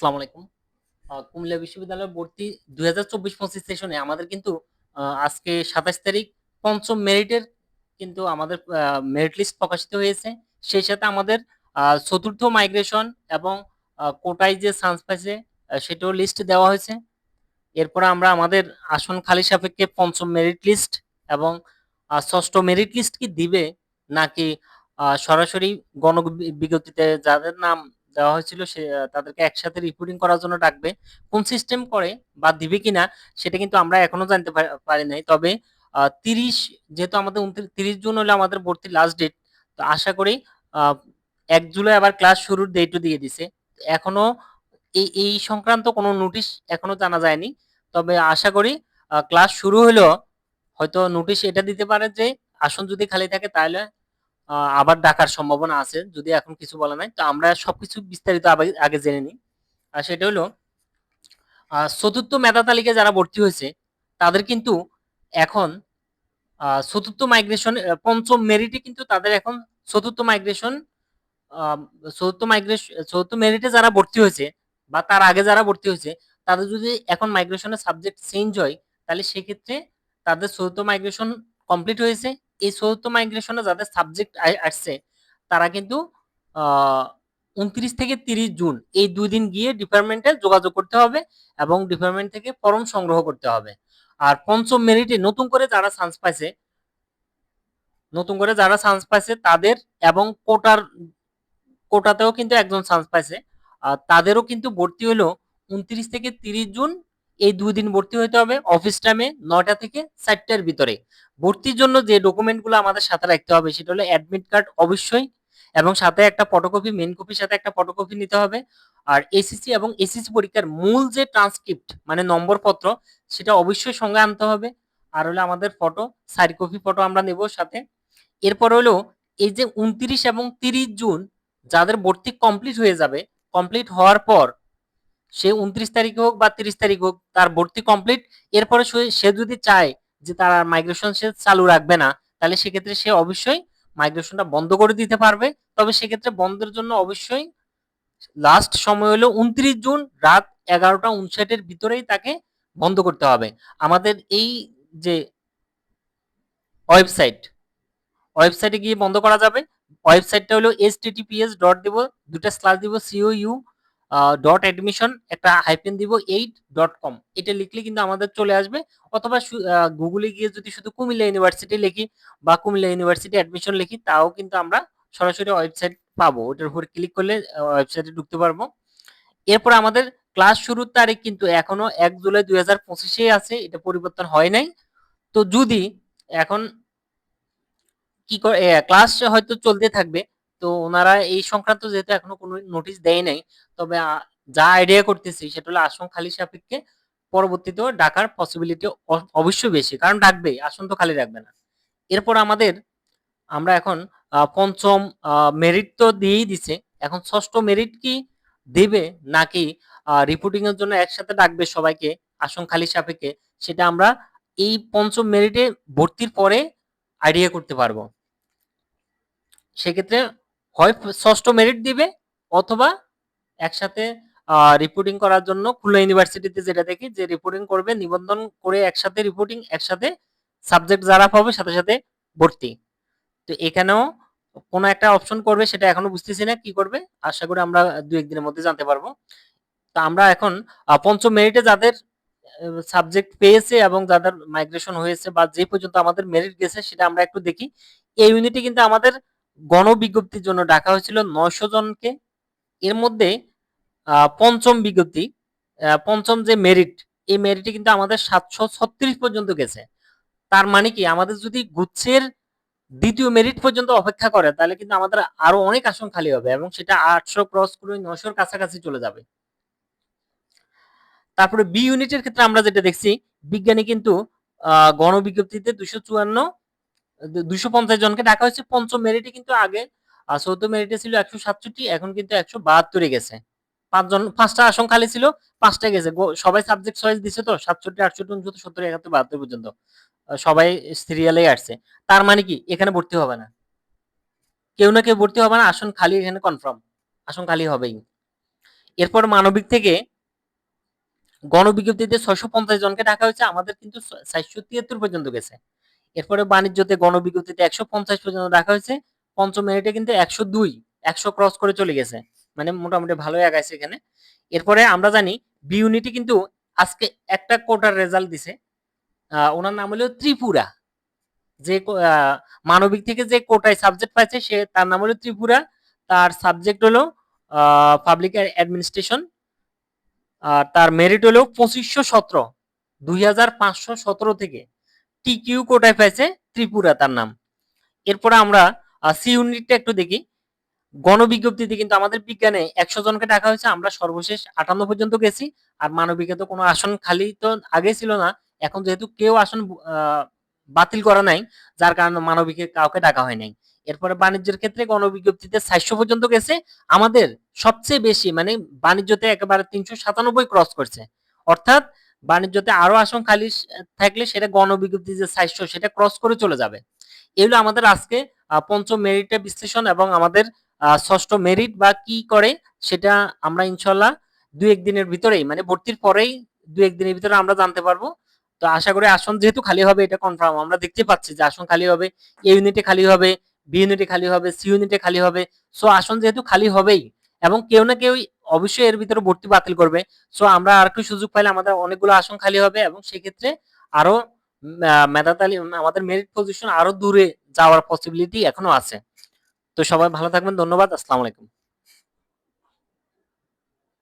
আসসালামু আলাইকুম। কুমিল্লা বিশ্ববিদ্যালয়ে ভর্তি ২০২৪-২৫ সেশনে আমাদের কিন্তু আজকে ২৭ তারিখ, পঞ্চম মেরিটের কিন্তু আমাদের মেরিট লিস্ট প্রকাশিত হয়েছে। সেই সাথে আমাদের আ ৪র্থ মাইগ্রেশন এবং কোটায় যে চান্স পাইছে সেটাও লিস্ট দেওয়া হয়েছে। এরপরে আমরা আমাদের আসন খালি সাপেক্ষে পঞ্চম মেরিট লিস্ট এবং ষষ্ঠ মেরিট লিস্ট কি দিবে, নাকি সরাসরি গণ বিজ্ঞপ্তিতে যাদের নাম দেওয়া হয়েছিল সে তাদেরকে একসাথে রিপোর্টিং করার জন্য ডাকবে। কোন সিস্টেম করে বা দিবে কিনা, সেটা কিন্তু আমরা এখনও জানতে পারি নাই। তবে ৩০ যেহেতু আমাদের ২৯ ৩০ জুন হলো আমাদের ভর্তির লাস্ট ডেট। তো আশা করি ১ জুলাই আবার ক্লাস শুরুর ডেটও দিয়ে দিছে। এখনও এই এই সংক্রান্ত কোনো নোটিশ এখনও জানা যায়নি। তবে আশা করি ক্লাস শুরু হইলেও হয়তো নোটিশ এটা দিতে পারে যে, আসন যদি খালি থাকে তাহলে আবার ডাকার সম্ভাবনা আছে। যদি এখন কিছু বলা নাই। তো আমরা সবকিছু বিস্তারিত আগে জেনে নিই। আর সেটা হলো চতুর্থ ৪র্থ মেধা তালিকায় যারা ভর্তি হয়েছে, তাদের কিন্তু এখন চতুর্থ মাইগ্রেশন পঞ্চম মেরিটে কিন্তু তাদের এখন চতুর্থ মাইগ্রেশন আ ৪র্থ মাইগ্রেশ ৪র্থ মেরিটে যারা ভর্তি হয়েছে বা তার আগে যারা ভর্তি হয়েছে, তাদের যদি এখন মাইগ্রেশনের সাবজেক্ট চেঞ্জ হয়, তাহলে সেক্ষেত্রে তাদের ৪র্থ মাইগ্রেশন কমপ্লিট হয়েছে। এই ৪র্থ মাইগ্রেশনে যাদের সাবজেক্ট আসছে, তারা কিন্তু ২৯ থেকে ৩০ জুন এই দুই দিন গিয়ে ডিপার্টমেন্টে যোগাযোগ করতে হবে এবং ডিপার্টমেন্ট থেকে ফরম সংগ্রহ করতে হবে। আর পঞ্চম মেরিটে নতুন করে যারা চান্স পাইছে, নতুন করে যারা চান্স পাইছে তাদের এবং কোটার, কোটাতেও কিন্তু একজন চান্স পাইছে। তাদেরও কিন্তু ভর্তি হইল ২৯ থেকে ৩০ জুন, এই দুই দিন ভর্তি হইতে হবে অফিস টাইমে নয়টা থেকে চারটার ভিতরে। ভর্তির জন্য যে ডকুমেন্টগুলো আমাদের সাথে রাখতে হবে সেটা হলো অ্যাডমিট কার্ড অবশ্যই এবং সাথে একটা ফটোকপি মেন কপির সাথে একটা ফটোকপি নিতে হবে। আর এসএসসি এবং এসএসসি পরীক্ষার মূল যে ট্রান্সক্রিপ্ট মানে নম্বরপত্র সেটা অবশ্যই সঙ্গে আনতে হবে। আর হলো আমাদের ফটো, ৪ কপি ফটো আমরা নেব সাথে। এরপর হলো এই যে ২৯ এবং ৩০ জুন যাদের ভর্তি কমপ্লিট হয়ে যাবে, কমপ্লিট হওয়ার পর সে ২৯ তারিখে হোক বা ৩০ তারিখ হোক তার ভর্তি কমপ্লিট। এরপরে সে যদি চায় যে তার আর মাইগ্রেশন সে চালু রাখবে না, তাহলে সেক্ষেত্রে সে অবশ্যই মাইগ্রেশনটা বন্ধ করে দিতে পারবে। তবে সেক্ষেত্রে বন্ধের জন্য অবশ্যই লাস্ট সময় হলো ২৯ জুন রাত ১১টা ৫৯ এর ভিতরেই তাকে বন্ধ করতে হবে। আমাদের এই যে ওয়েবসাইট, ওয়েবসাইটে গিয়ে বন্ধ করা যাবে। ওয়েবসাইটটা হলো https ডট দিব, ২ টা স্ল্যাশ দিব cou আ ডট অ্যাডমিশন একটা হাইফেন দিব এইট ডট কম এটা লিখলে কিন্তু আমাদের চলে আসবে। অথবা গুগলে গিয়ে যদি শুধু কুমিল্লা ইউনিভার্সিটি লিখি বা কুমিল্লা ইউনিভার্সিটি অ্যাডমিশন লিখি, তাও কিন্তু আমরা সরাসরি ওয়েবসাইট পাবো। ওটার উপর ক্লিক করলে ওয়েবসাইটে ঢুকতে পারব। এরপর আমাদের ক্লাস শুরুর তারিখ কিন্তু এখনও এক জুলাই ২০২৫ এই আছে। এটা পরিবর্তন হয় নাই। তো যদি এখন কি ক্লাস হয়তো চলতে থাকবে। তো ওনারা এই সংক্রান্ত যেহেতু এখনও কোনো নোটিশ দেয় নাই। তবে যা আইডিয়া করতেছি সেটা হলো আসন খালি সাপেক্ষে পরবর্তীতেও ডাকার পসিবিলিটি অবশ্যই বেশি। কারণ ডাকবেই। আসন তো খালি রাখবে না। এরপর আমাদের, আমরা এখন, আ ৫ম আ মেরিট তো দিয়েই দিছে। এখন ষষ্ঠ মেরিট কি দেবে নাকি রিপোর্টিং এর জন্য একসাথে ডাকবে সবাইকে আসন খালি সাপেক্ষে, সেটা আমরা এই পঞ্চম মেরিটে ভর্তির পরে আইডিয়া করতে পারব। সেক্ষেত্রে হয় ৬ষ্ঠ মেরিট দিবে অথবা একসাথে রিপোর্টিং করার জন্য খুলনা ইউনিভার্সিটিতে যেটা দেখি যে রিপোর্টিং করবে নিবন্ধন করে একসাথে রিপোর্টিং একসাথে সাবজেক্ট যারা পাবে সাথে, সাথে ভর্তি। তো এখানেও কোন একটা অপশন করবে সেটা এখনও বুঝতেছি না কি করবে। আশা করি আমরা ২-১ দিনের মধ্যে জানতে পারব। তো আমরা এখন পঞ্চম ৫ম মেরিটে যাদের সাবজেক্ট পেয়েছে এবং যাদের মাইগ্রেশন হয়েছে বা যে পর্যন্ত আমাদের মেরিট গেছে সেটা আমরা একটু দেখি। এই ইউনিটে কিন্তু আমাদের গণবিজ্ঞপ্তির জন্য ডাকা হয়েছিল ৯০০ জনকে। এর মধ্যে ৫ম বিজ্ঞপ্তি ৫ম যে মেরিট, এই মেরিটে কিন্তু আমাদের ৭৩৬ পর্যন্ত গেছে। তার মানে কি আমাদের যদি গুচ্ছের ২য় মেরিট পর্যন্ত অপেক্ষা করে তাহলে কিন্তু আমাদের আরও অনেক আসন খালি হবে এবং সেটা ৮০০ ক্রস করে ৯০০ র কাছাকাছি চলে যাবে। তারপরে বি ইউনিটের ক্ষেত্রে আমরা যেটা দেখছি বিজ্ঞানী কিন্তু গণবিজ্ঞপ্তিতে ২৫৪ দু ২৫০ জনকে ডাকা হয়েছে। ৫ম মেরিটে কিন্তু আগে ৪র্থ মেরিটে ছিল ১৬৭ এখন কিন্তু ১৭২ এ গেছে। ৫ জন ৫ টা আসন খালি ছিল, ৫ টায় গেছে। সবাই সাবজেক্ট চয়েস দিছে তো ৬৭, ৬৮, ৬৯, ৭০, ৭১, ৭২ পর্যন্ত। সবাই সিরিয়ালেই আসছে। তার মানে কি এখানে ভর্তি হবে না। কেউ না কেউ ভর্তি হবে না। আসন খালি এখানে কনফার্ম। আসন খালি হবেই। এরপর মানবিক থেকে গণবিজ্ঞপ্তিতে ছয়শো পঞ্চাশ জনকে ডাকা হয়েছে আমাদের কিন্তু চারশো তিয়াত্তর পর্যন্ত গেছে এরপরে বাণিজ্যতে গণবিজ্ঞপ্তিতে একশো পঞ্চাশ পর্যন্ত রাখা হয়েছে। পঞ্চম মেরিটে কিন্তু একশো দুই, একশো ক্রস করে চলে গেছে। মানে মোটামুটি ভালোই আগাইছে এখানে। এরপরে আমরা জানি বি ইউনিটি কিন্তু আজকে একটা কোটার রেজাল্ট দিছে। ওনার নাম হলো ত্রিপুরা। যে মানবিক থেকে যে কোটায় সাবজেক্ট পাইছে সে, তার নাম হলো ত্রিপুরা। তার সাবজেক্ট হলো পাবলিক অ্যাডমিনিস্ট্রেশন আর তার মেরিট হলো পঁচিশশো সতেরো, দুই হাজার পাঁচশো সতেরো থেকে। টি কিউ কোটায় পাইছে? ত্রিপুরা তার নাম। এরপরে আমরা সি ইউনিটটা একটু দেখি। গণবিজ্ঞপ্তিতে কিন্তু আমাদের বিজ্ঞানে একশো জনকে ডাকা হয়েছে। আমরা সর্বশেষ আটান্ন পর্যন্ত গেছি। আর মানবিকে তো কোনো আসন খালি তো আগে ছিল না। এখন যেহেতু কেউ আসন বাতিল করা নাই, যার কারণে মানবিকে কাউকে ডাকা হয় নাই। এরপরে বাণিজ্যের ক্ষেত্রে গণবিজ্ঞপ্তিতে চারশো পর্যন্ত গেছে। আমাদের সবচেয়ে বেশি মানে বাণিজ্যতে একেবারে তিনশো সাতানব্বই ক্রস করছে। অর্থাৎ বাণিজ্যতে আরও আসন খালি থাকলে সেটা গণবিজ্ঞপ্তি যে চারশো সেটা ক্রস করে চলে যাবে। এগুলো আমাদের আজকে পঞ্চম মেরিটের বিশ্লেষণ এবং আমাদের ষষ্ঠ মেরিট বা কি করে সেটা আমরা ইনশাল্লাহ দু একদিনের ভিতরেই মানে ভর্তির পরেই দু একদিনের ভিতরে আমরা জানতে পারব। তো আশা করি আসন যেহেতু খালি হবে, এটা কনফার্ম আমরা দেখতে পাচ্ছি যে আসন খালি হবে এ ইউনিটে খালি হবে বি ইউনিটে খালি হবে সি ইউনিটে খালি হবে। সো আসন যেহেতু খালি হবেই এবং কেউ না কেউ অবশ্যই এর ভিতরে ভর্তি বাতিল করবে। সো আমরা আর একটু সুযোগ পাইলে আমাদের অনেকগুলো আসন খালি হবে এবং সেক্ষেত্রে আরও মেধাতালি আমাদের মেরিট পজিশন আরও দূরে যাওয়ার পসিবিলিটি এখনও আছে। তো সবাই ভালো থাকবেন, ধন্যবাদ, আসসালামু আলাইকুম।